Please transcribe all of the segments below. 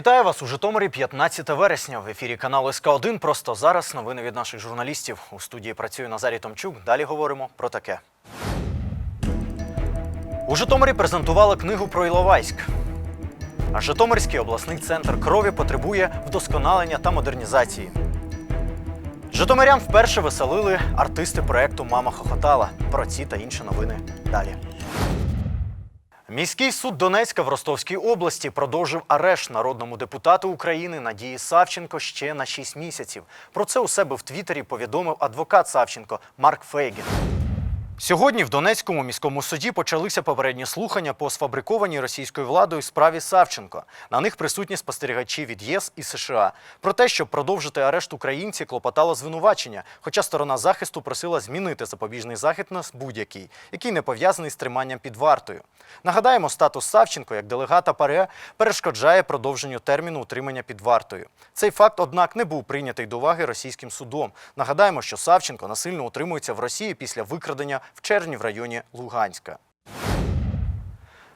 Вітаю вас у Житомирі 15 вересня. В ефірі каналу СК 1 Просто зараз новини від наших журналістів. У студії працює Назарій Томчук. Далі говоримо про таке. У Житомирі презентували книгу про Іловайськ. А Житомирський обласний центр крові потребує вдосконалення та модернізації. Житомирян вперше веселили артисти проекту Мама хохотала. Про ці та інші новини далі. Міський суд Донецька в Ростовській області продовжив арешт народному депутату України Надії Савченко ще на 6 місяців. Про це у себе в Твіттері повідомив адвокат Савченко Марк Фейгін. Сьогодні в Донецькому міському суді почалися попередні слухання по сфабрикованій російською владою справі Савченко. На них присутні спостерігачі від ЄС і США. Про те, щоб продовжити арешт українці, клопотало звинувачення, хоча сторона захисту просила змінити запобіжний захід на будь-який, який не пов'язаний з триманням під вартою. Нагадаємо, статус Савченко як делегата ПАРЕ перешкоджає продовженню терміну утримання під вартою. Цей факт, однак, не був прийнятий до уваги російським судом. Нагадаємо, що Савченко насильно утримується в Росії після викрадення в червні в районі Луганська.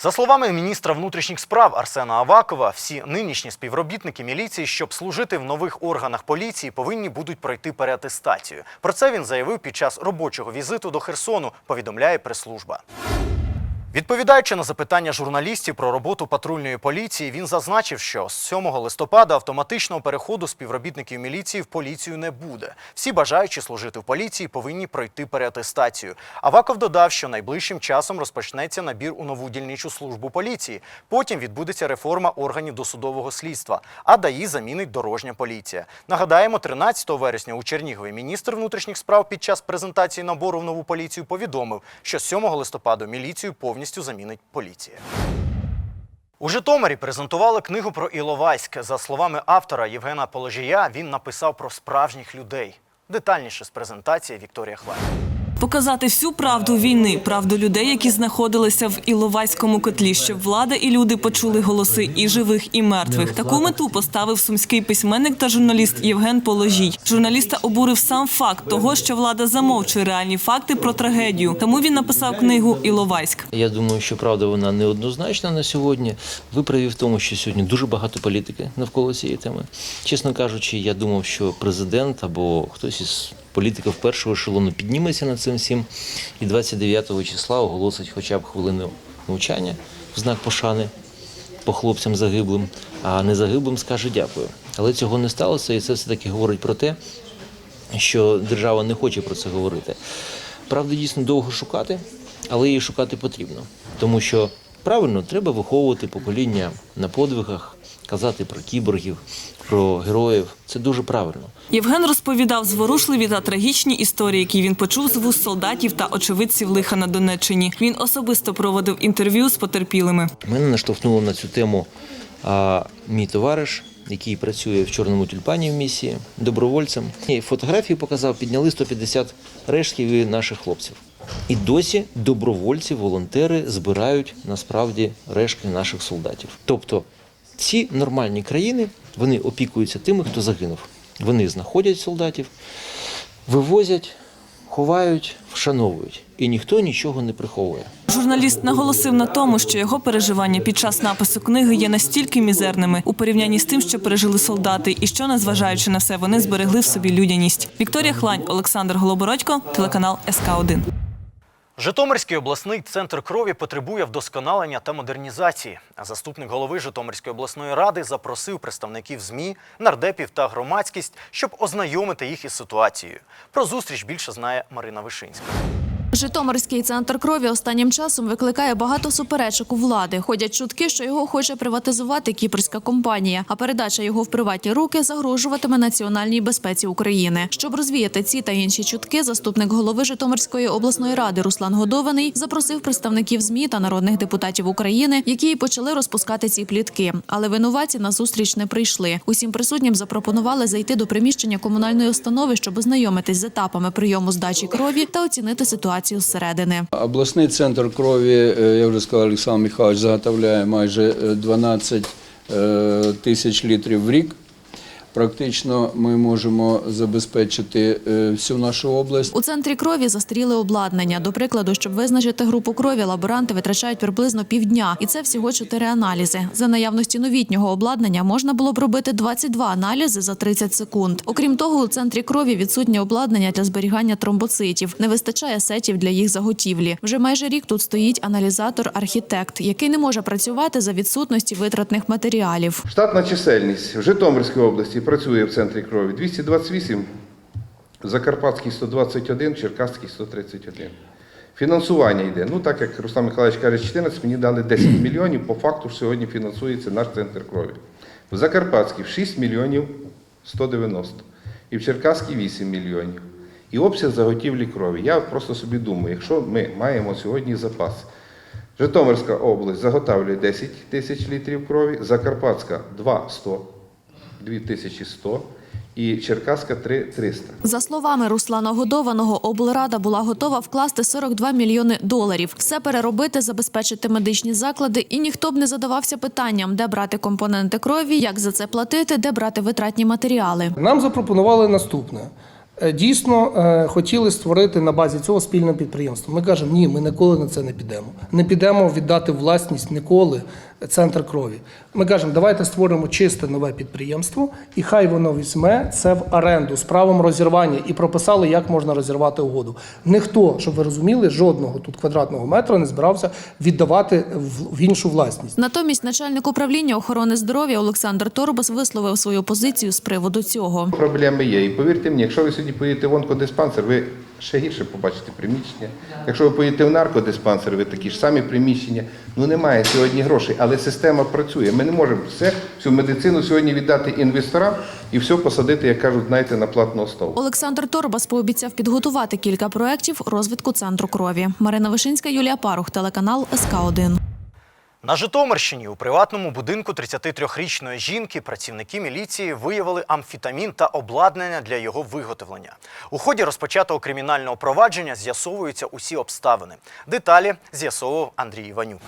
За словами міністра внутрішніх справ Арсена Авакова, всі нинішні співробітники міліції, щоб служити в нових органах поліції, повинні будуть пройти переатестацію. Про це він заявив під час робочого візиту до Херсону, повідомляє прес-служба. Відповідаючи на запитання журналістів про роботу патрульної поліції, він зазначив, що з 7 листопада автоматичного переходу співробітників міліції в поліцію не буде. Всі бажаючі служити в поліції повинні пройти переатестацію. Аваков додав, що найближчим часом розпочнеться набір у нову дільничу службу поліції. Потім відбудеться реформа органів досудового слідства, а ДАІ замінить дорожня поліція. Нагадаємо, 13 вересня у Чернігові міністр внутрішніх справ під час презентації набору в нову поліцію повідомив, що з 7 листопада міліцію повністю замінить поліція. У Житомирі презентували книгу про Іловайськ. За словами автора Євгена Положія, він написав про справжніх людей. Детальніше з презентації Вікторія Хлеб. Показати всю правду війни, правду людей, які знаходилися в Іловайському котлі, щоб влада і люди почули голоси і живих, і мертвих. Таку мету поставив сумський письменник та журналіст Євген Положій. Журналіста обурив сам факт того, що влада замовчує реальні факти про трагедію. Тому він написав книгу Іловайськ. Я думаю, що правда вона неоднозначна на сьогодні. Ви праві в тому, що сьогодні дуже багато політики навколо цієї теми. Чесно кажучи, я думав, що президент або хтось із політиків першого ешелону підніметься над цим всім і 29 числа оголосить хоча б хвилину мовчання в знак пошани по хлопцям загиблим, а не загиблим скаже дякую. Але цього не сталося, і це все таки говорить про те, що держава не хоче про це говорити. Правда, дійсно довго шукати, але її шукати потрібно. Тому що правильно треба виховувати покоління на подвигах, казати про кіборгів, про героїв. Це дуже правильно. Євген розповідав зворушливі та трагічні історії, які він почув з вуст солдатів та очевидців лиха на Донеччині. Він особисто проводив інтерв'ю з потерпілими. Мене наштовхнуло на цю тему а, мій товариш, який працює в чорному тюльпані в місії добровольцем. І фотографії показав, підняли 150 рештків наших хлопців. І досі добровольці, волонтери збирають насправді рештки наших солдатів. Тобто ці нормальні країни вони опікуються тими, хто загинув. Вони знаходять солдатів, вивозять, ховають, вшановують, і ніхто нічого не приховує. Журналіст наголосив на тому, що його переживання під час напису книги є настільки мізерними у порівнянні з тим, що пережили солдати, і що, незважаючи на все, вони зберегли в собі людяність. Вікторія Хлань, Олександр Голобородько, телеканал СК 1 Житомирський обласний центр крові потребує вдосконалення та модернізації. Заступник голови Житомирської обласної ради запросив представників ЗМІ, нардепів та громадськість, щоб ознайомити їх із ситуацією. Про зустріч більше знає Марина Вишинська. Житомирський центр крові останнім часом викликає багато суперечок у влади. Ходять чутки, що його хоче приватизувати кіпрська компанія, а передача його в приватні руки загрожуватиме національній безпеці України. Щоб розвіяти ці та інші чутки, заступник голови Житомирської обласної ради Руслан Годований запросив представників ЗМІ та народних депутатів України, які почали розпускати ці плітки. Але винуватці на зустріч не прийшли. Усім присутнім запропонували зайти до приміщення комунальної установи, щоб ознайомитись з етапами прийому здачі крові та оцінити ситуацію зсередини. Обласний центр крові, е, я вже сказав, Олександр Михайлович заготовляє майже е, 12 е, тисяч літрів в рік. Практично ми можемо забезпечити е, всю нашу область. У центрі крові застріли обладнання. До прикладу, щоб визначити групу крові, лаборанти витрачають приблизно півдня, і це всього чотири аналізи. За наявності новітнього обладнання можна було б робити 22 аналізи за 30 секунд. Окрім того, у центрі крові відсутнє обладнання для зберігання тромбоцитів. Не вистачає сетів для їх заготівлі. Вже майже рік тут стоїть аналізатор архітект, який не може працювати за відсутності витратних матеріалів. Штатна чисельність в Житомирській області працює в центрі крові 228, в Закарпатській 121, в Черкаській 131. Фінансування йде. Ну, так як Руслан Михайлович каже, 14, мені дали 10 мільйонів. По факту сьогодні фінансується наш центр крові. В Закарпатській 6 мільйонів 190 і в Черкаській 8 мільйонів. І обсяг заготівлі крові. Я просто собі думаю, якщо ми маємо сьогодні запас, Житомирська область заготовлює 10 тисяч літрів крові, Закарпатська 2,100, 2100 і Черкаська 3,300. За словами Руслана Годованого, облрада була готова вкласти 42 мільйони доларів. Все переробити, забезпечити медичні заклади, і ніхто б не задавався питанням, де брати компоненти крові, як за це платити, де брати витратні матеріали. Нам запропонували наступне. Е, Дійсно, е, хотіли створити на базі цього спільне підприємство. Ми кажемо, ні, ми ніколи на це не підемо. Не підемо віддати власність ніколи центр крові. Ми кажемо, давайте створимо чисте нове підприємство, і хай воно візьме це в оренду з правом розірвання і прописали, як можна розірвати угоду. Ніхто, щоб ви розуміли, жодного тут квадратного метра не збирався віддавати в іншу власність. Натомість начальник управління охорони здоров'я Олександр Торбас висловив свою позицію з приводу цього. Проблеми є. І повірте мені, якщо ви сьогодні поїдете в онкодиспансер, ви ще гірше побачите приміщення. Якщо ви поїдете в наркодиспансер, ви такі ж самі приміщення. Ну немає сьогодні грошей, але система працює. Ми не можемо все, всю медицину сьогодні віддати інвесторам і все посадити, як кажуть, знаєте, на платну основу. Олександр Торбас пообіцяв підготувати кілька проєктів розвитку центру крові. Марина Вишинська, Юлія Парух, телеканал СК 1 На Житомирщині у приватному будинку 33-річної жінки працівники міліції виявили амфітамін та обладнання для його виготовлення. У ході розпочатого кримінального провадження з'ясовуються усі обставини. Деталі з'ясовував Андрій Іванюк.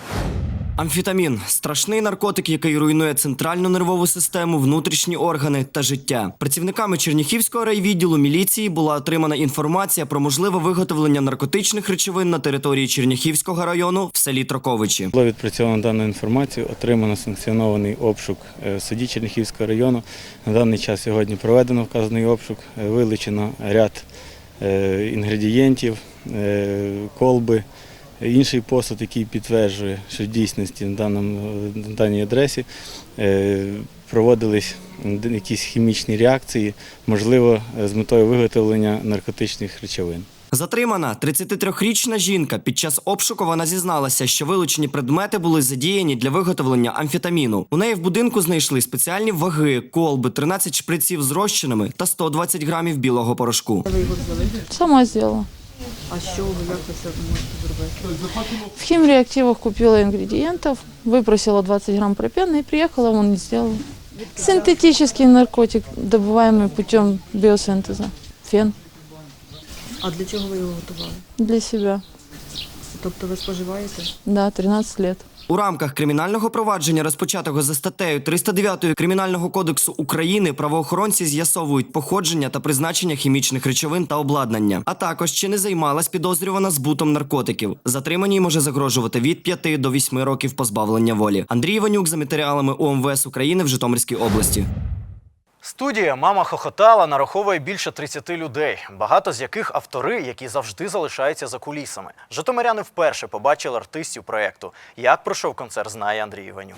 Амфітамін страшний наркотик, який руйнує центральну нервову систему, внутрішні органи та життя. Працівниками Черніхівського райвідділу міліції була отримана інформація про можливе виготовлення наркотичних речовин на території Черніхівського району в селі Троковичі. Було відпрацьовано дану інформацію, отримано санкціонований обшук е, в суді Черніхівського району. На даний час сьогодні проведено вказаний обшук, е, вилучено ряд е, інгредієнтів, колби, інший посуд, який підтверджує, що в дійсності на, даному, на даній адресі е, проводились якісь хімічні реакції, можливо, з метою виготовлення наркотичних речовин. Затримана 33-річна жінка. Під час обшуку вона зізналася, що вилучені предмети були задіяні для виготовлення амфетаміну. У неї в будинку знайшли спеціальні ваги, колби, 13 шприців з розчинами та 120 грамів білого порошку. Сама сделала. А що ви як ви це можете зробити? В химреактивах купила ингредиентов, выпросила 20 грамм пропена и приехала, он не сделала. Синтетический наркотик, добываемый путем биосинтеза. Фен А для чого ви його готували? для себя. Тобто ви споживаєте? Да, 13 лет. У рамках кримінального провадження, розпочатого за статтею 309 Кримінального кодексу України, правоохоронці з'ясовують походження та призначення хімічних речовин та обладнання, а також чи не займалась підозрювана збутом наркотиків. Затриманій може загрожувати від 5 до 8 років позбавлення волі. Андрій Іванюк за матеріалами УМВС України в Житомирській області. Студія Мама хохотала нараховує більше 30 людей, багато з яких автори, які завжди залишаються за кулісами. Житомиряни вперше побачили артистів проєкту. Як пройшов концерт, знає Андрій Іванюк.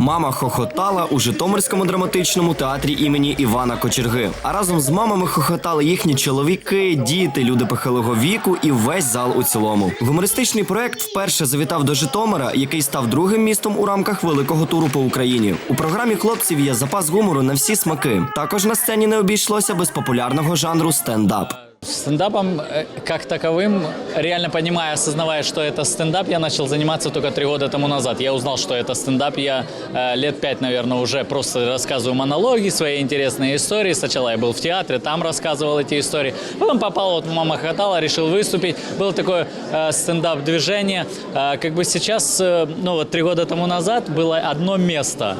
Мама хохотала у Житомирському драматичному театрі імені Івана Кочерги. А разом з мамами хохотали їхні чоловіки, діти, люди похилого віку і весь зал у цілому. Гумористичний проект вперше завітав до Житомира, який став другим містом у рамках великого туру по Україні. У програмі хлопців є запас гумору на всі смаки. Також на сцені не обійшлося без популярного жанру стендап. Стендапом э, как таковым, реально понимая, осознавая, что это стендап, я начал заниматься только три года тому назад. Я узнал, что это стендап. Я э, лет пять, наверное, уже просто рассказываю монологи, свои интересные истории. Сначала я был в театре, там рассказывал эти истории. Потом попал, вот мама хохотала, решил выступить. Было такое э, стендап-движение. Э, как бы сейчас, э, ну вот три года тому назад было одно место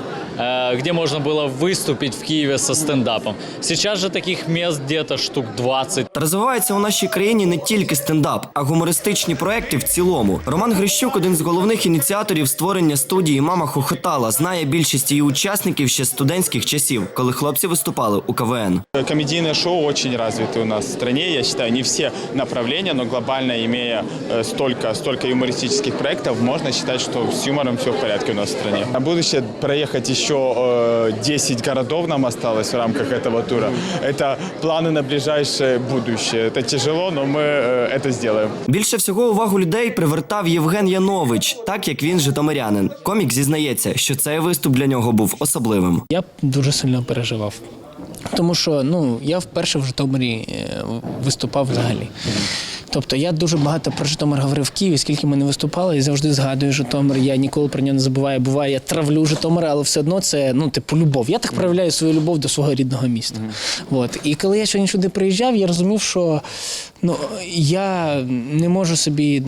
где можно было выступить в Киеве со стендапом. Сейчас же таких мест где-то штук 20. Та розвивається у нашій країні не тільки стендап, а гумористичні проекти в цілому. Роман Грищук, один з головних ініціаторів створення студії Мама хохотала, знає більшість її учасників ще з студентських часів, коли хлопці виступали у КВН. Комедийное шоу очень развито у нас в стране. Я считаю, не все направления, но глобально имея э, столько, столько юмористических проектов, можно считать, что с юмором все в порядке у нас в стране. На будущее проехать еще э, 10 городов нам осталось в рамках этого тура. Это планы на ближайшее будущее. Это тяжело, но мы э, это сделаем. Більше всього увагу людей привертав Євген Янович, так як він житомирянин. Комік зізнається, що цей виступ для нього був особливим. Я б дуже сильно переживав. Тому що ну, я вперше в Житомирі е, виступав взагалі. Тобто я дуже багато про Житомир говорив в Києві, скільки ми не виступали, і завжди згадую Житомир. Я ніколи про нього не забуваю. Буває, я травлю Житомир, але все одно це ну, типу, любов. Я так проявляю свою любов до свого рідного міста. От. І коли я сьогодні сюди приїжджав, я розумів, що ну, я не можу собі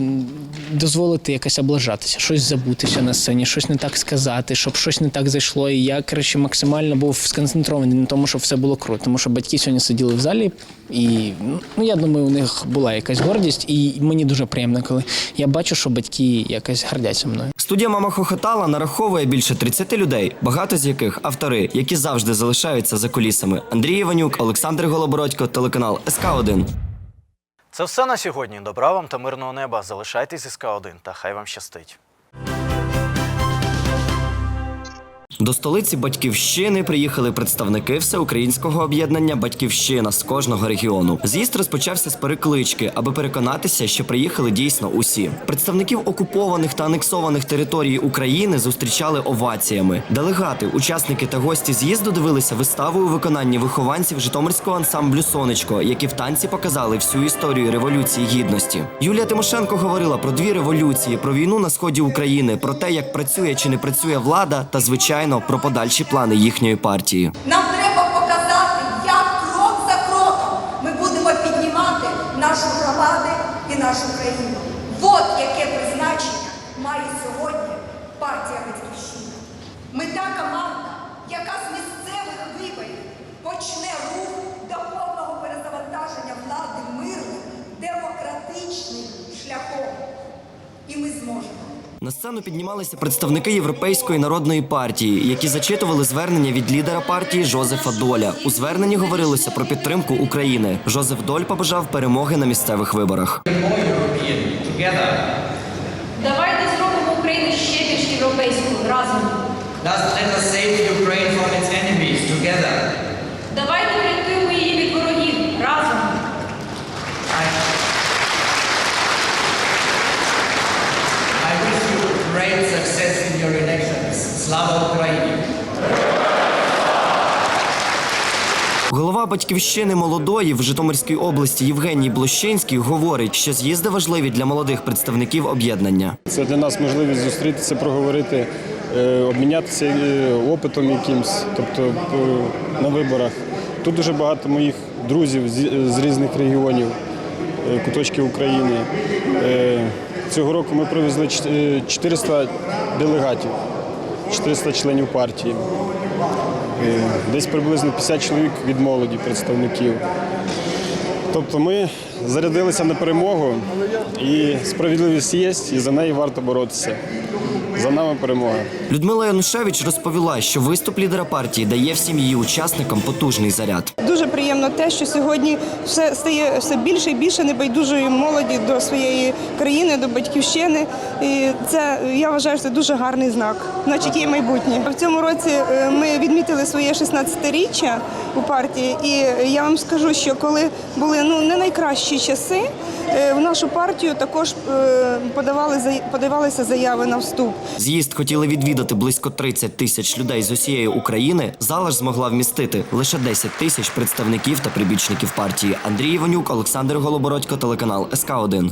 дозволити якось облажатися, щось забутися на сцені, щось не так сказати, щоб щось не так зайшло. І я, коротше, максимально був сконцентрований на тому, щоб все було круто. Тому що батьки сьогодні сиділи в залі, і ну, я думаю, у них була якась гордість, і мені дуже приємно, коли я бачу, що батьки якось гордяться мною. Студія Мама хохотала нараховує більше 30 людей, багато з яких автори, які завжди залишаються за кулісами. Андрій Іванюк, Олександр Голобородько, телеканал СК 1 Це все на сьогодні. Добра вам та мирного неба. Залишайтесь СК К1 та хай вам щастить. До столиці Батьківщини приїхали представники всеукраїнського об'єднання Батьківщина з кожного регіону. З'їзд розпочався з переклички, аби переконатися, що приїхали дійсно усі. Представників окупованих та анексованих територій України зустрічали оваціями. Делегати, учасники та гості з'їзду дивилися виставу у виконанні вихованців Житомирського ансамблю Сонечко, які в танці показали всю історію революції гідності. Юлія Тимошенко говорила про дві революції, про війну на сході України, про те, як працює чи не працює влада, та звичайно про подальші плани їхньої партії. Нам треба показати, як крок за кроком ми будемо піднімати нашу громаду і нашу країну. От яке призначення має сьогодні партія Батьківщина. Ми та команда, яка з місцевих виборів почне рух до перезавантаження влади мирним, демократичним шляхом. І ми зможемо. На сцену піднімалися представники Європейської народної партії, які зачитували звернення від лідера партії Жозефа Доля. У зверненні говорилося про підтримку України. Жозеф Доль побажав перемоги на місцевих виборах. Давайте зробимо Україну ще більш європейською разом. Давайте врятуємо її від ворогів разом. Голова батьківщини молодої в Житомирській області Євгеній Блощинський говорить, що з'їзди важливі для молодих представників об'єднання. Це для нас можливість зустрітися, проговорити, е, обмінятися е, опитом якимсь, тобто е, на виборах. Тут дуже багато моїх друзів з- різних регіонів, куточків України. Цього року ми привезли е, 400 делегатів, 400 членів партії. Е, Десь приблизно 50 чоловік від молоді представників. Тобто ми зарядилися на перемогу, і справедливість є, і за неї варто боротися. За нами перемога. Людмила Янушевич розповіла, що виступ лідера партії дає всім її учасникам потужний заряд. Дуже приємно те, що сьогодні все стає все більше і більше небайдужої молоді до своєї країни, до батьківщини. І це я вважаю, що це дуже гарний знак. Значить, є майбутнє. В цьому році е, ми відмітили своє 16-річчя у партії, і я вам скажу, що коли були ну не найкращі часи, е, в нашу партію також е, подавали подавалися заяви на вступ. З'їзд хотіли відвідати близько 30 тисяч людей з усієї України. Зала ж змогла вмістити лише 10 тисяч представників та прибічників партії. Андрій Іванюк, Олександр Голобородько, телеканал СК 1